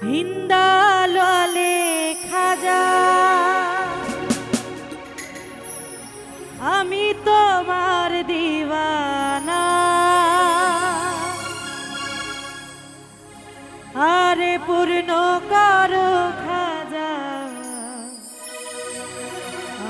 ভিন্দালে খাজা। আমি তোমার দিওয়ানা। আরে পূর্ণ কারও খাজা।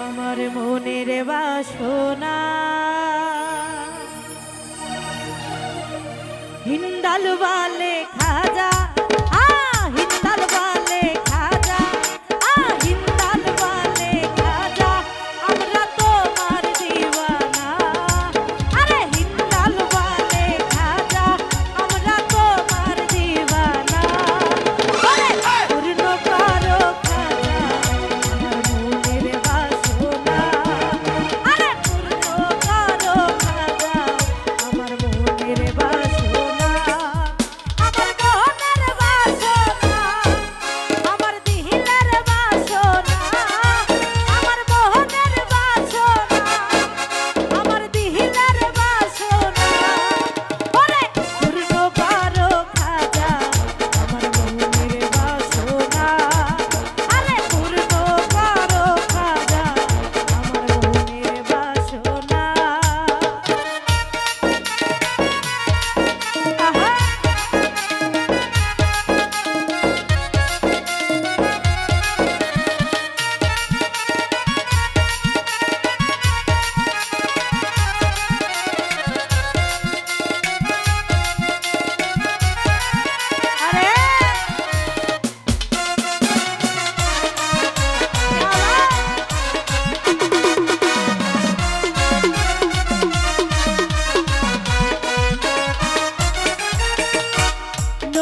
আমার মনের বাসনা। হিন্দাল বালে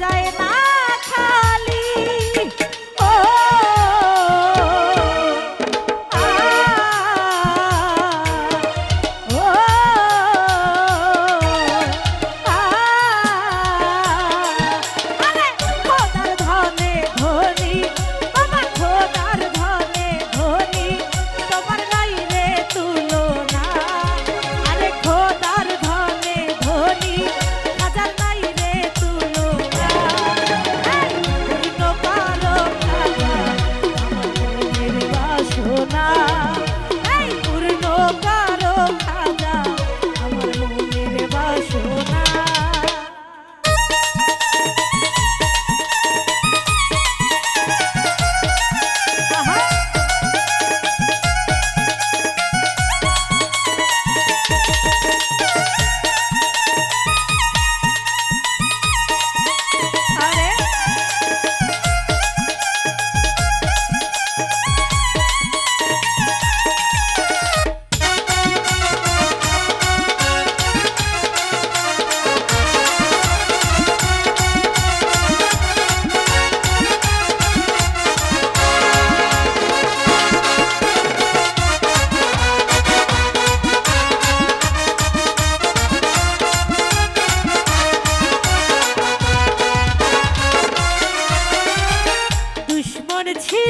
যায় না